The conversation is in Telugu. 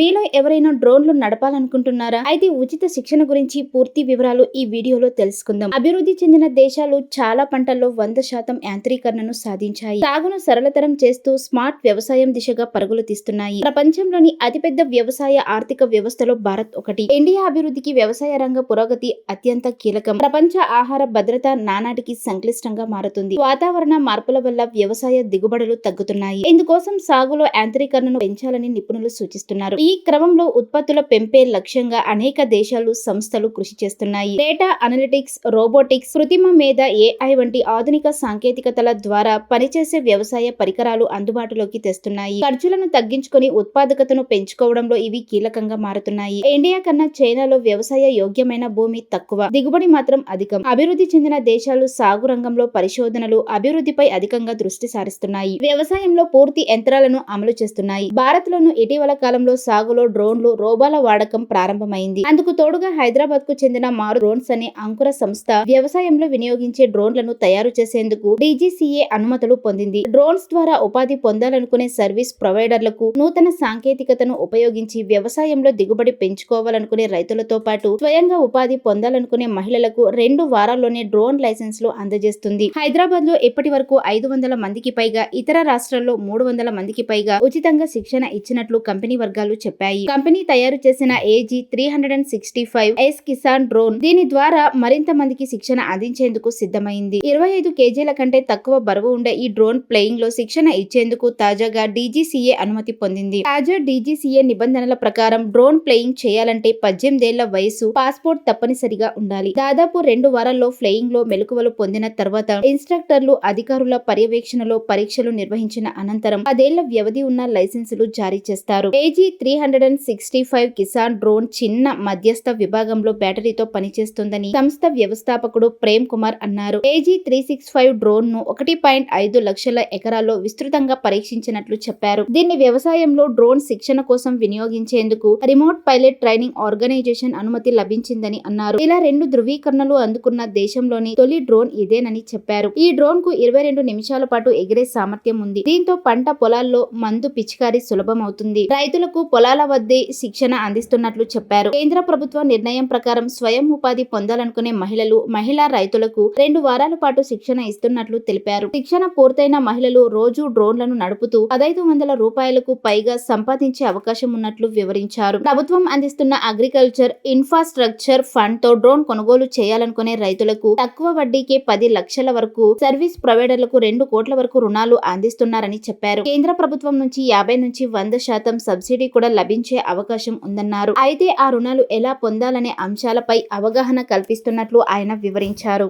మీలో ఎవరైనా డ్రోన్లు నడపాలనుకుంటున్నారా? అయితే ఉచిత శిక్షణ గురించి పూర్తి వివరాలు ఈ వీడియోలో తెలుసుకుందాం. అభివృద్ధి చెందిన దేశాలు చాలా పంటల్లో వంద శాతం యాంత్రీకరణను సాధించాయి. సాగును సరళతరం చేస్తూ స్మార్ట్ వ్యవసాయం దిశగా పరుగులు తీస్తున్నాయి. ప్రపంచంలోని అతిపెద్ద వ్యవసాయ ఆర్థిక వ్యవస్థలో భారత్ ఒకటి. ఇండియా అభివృద్ధికి వ్యవసాయ రంగ పురోగతి అత్యంత కీలకం. ప్రపంచ ఆహార భద్రత నానాటికి సంక్లిష్టంగా మారుతుంది. వాతావరణ మార్పుల వల్ల వ్యవసాయ దిగుబడులు తగ్గుతున్నాయి. ఇందుకోసం సాగులో యాంత్రీకరణను పెంచాలని నిపుణులు సూచిస్తున్నారు. ఈ ఈ క్రమంలో ఉత్పత్తుల పెంపే లక్ష్యంగా అనేక దేశాలు సంస్థలు కృషి చేస్తున్నాయి. డేటా అనలిటిక్స్ రోబోటిక్స్ కృత్రిమ మీద ఏఐ వంటి ఆధునిక సాంకేతికతల ద్వారా పనిచేసే వ్యవసాయ పరికరాలు అందుబాటులోకి తెస్తున్నాయి. ఖర్చులను తగ్గించుకొని ఉత్పాదకతను పెంచుకోవడంలో ఇవి కీలకంగా మారుతున్నాయి. ఇండియా కన్నా చైనాలో వ్యవసాయ యోగ్యమైన భూమి తక్కువ. దిగుబడి మాత్రం అధికం. అభివృద్ధి చెందిన దేశాలు సాగు రంగంలో పరిశోధనలు అభివృద్ధిపై అధికంగా దృష్టి సారిస్తున్నాయి. వ్యవసాయంలో పూర్తి యంత్రాలను అమలు చేస్తున్నాయి. భారత్ లోను ఇటీవల కాలంలో సాగులో డ్రోన్లు రోబాల వాడకం ప్రారంభమైంది. అందుకు తోడుగా హైదరాబాద్కు చెందిన మారు డ్రోన్స్ అనే అంకుర సంస్థ వ్యవసాయంలో వినియోగించే డ్రోన్లను తయారు చేసేందుకు డీజీసీఏ అనుమతులు పొందింది. డ్రోన్స్ ద్వారా ఉపాధి పొందాలనుకునే సర్వీస్ ప్రొవైడర్లకు నూతన సాంకేతికతను ఉపయోగించి వ్యవసాయంలో దిగుబడి పెంచుకోవాలనుకునే రైతులతో పాటు స్వయంగా ఉపాధి పొందాలనుకునే మహిళలకు రెండు వారాల్లోనే డ్రోన్ లైసెన్స్లు అందజేస్తుంది. హైదరాబాద్లో ఇప్పటి వరకు ఐదు వందల మందికి పైగా ఇతర రాష్ట్రాల్లో మూడు వందల మందికి పైగా ఉచితంగా శిక్షణ ఇచ్చినట్లు కంపెనీ వర్గాలు చెప్పాయి. కంపెనీ తయారు చేసిన AG three hundred and sixty five S Kisan drone దీని ద్వారా మరింత మందికి శిక్షణ అందించేందుకు సిద్ధమైంది. ఇరవై ఐదు కేజీల కంటే తక్కువ బరువు ఉండే ఈ డ్రోన్ ప్లేయింగ్లో శిక్షణ ఇచ్చేందుకు తాజాగా డీజీసీఏ అనుమతి పొందింది. తాజా డీజీసీఏ నిబంధనల ప్రకారం డ్రోన్ ప్లేయింగ్ చేయాలంటే పద్దెనిమిదేళ్ళ వయసు పాస్పోర్ట్ తప్పనిసరిగా ఉండాలి. దాదాపు రెండు వారాల్లో ఫ్లయింగ్లో మెలకువలు పొందిన తర్వాత ఇన్స్ట్రక్టర్లు అధికారుల పర్యవేక్షణలో పరీక్షలు నిర్వహించిన అనంతరం పదేళ్ళ వ్యవధి ఉన్న లైసెన్సులు జారీ చేస్తారు. AG three three hundred and sixty five Kisan drone చిన్న మధ్యస్థ విభాగంలో బ్యాటరీతో పనిచేస్తుందని సంస్థ వ్యవస్థాపకుడు ప్రేమ్ కుమార్ అన్నారు. ఏజీ త్రీ సిక్స్ ఫైవ్ డ్రోన్ను ఒకటి పాయింట్ ఐదు లక్షల ఎకరాల్లో విస్తృతంగా పరీక్షించినట్లు చెప్పారు. దీన్ని వ్యవసాయంలో డ్రోన్ శిక్షణ కోసం వినియోగించేందుకు రిమోట్ పైలట్ ట్రైనింగ్ ఆర్గనైజేషన్ అనుమతి లభించిందని అన్నారు. ఇలా రెండు ధృవీకరణలు అందుకున్న దేశంలోని తొలి డ్రోన్ ఇదేనని చెప్పారు. ఈ డ్రోన్కు ఇరవై రెండు నిమిషాల పాటు ఎగిరే సామర్థ్యం ఉంది. దీంతో పంట పొలాల్లో మందు పిచికారీ సులభమవుతుంది. రైతులకు రైతులకు పొలాల వద్దే శిక్షణ అందిస్తున్నట్లు చెప్పారు. కేంద్ర ప్రభుత్వ నిర్ణయం ప్రకారం స్వయం ఉపాధి పొందాలనుకునే మహిళలు మహిళా రైతులకు రెండు వారాల పాటు శిక్షణ ఇస్తున్నట్లు తెలిపారు. శిక్షణ పూర్తయిన మహిళలు రోజు డ్రోన్లను నడుపుతూ పదైదు వందల రూపాయలకు పైగా సంపాదించే అవకాశం ఉన్నట్లు వివరించారు. ప్రభుత్వం అందిస్తున్న అగ్రికల్చర్ ఇన్ఫ్రాస్ట్రక్చర్ ఫండ్తో డ్రోన్ కొనుగోలు చేయాలనుకునే రైతులకు తక్కువ వడ్డీకే పది లక్షల వరకు సర్వీస్ ప్రొవైడర్లకు రెండు కోట్ల వరకు రుణాలు అందిస్తున్నారని చెప్పారు. కేంద్ర ప్రభుత్వం నుంచి యాభై నుంచి వంద శాతం సబ్సిడీ కూడా లభించే అవకాశం ఉందన్నారు. అయితే ఆ రుణాలు ఎలా పొందాలనే అంశాలపై అవగాహన కల్పిస్తున్నట్లు ఆయన వివరించారు.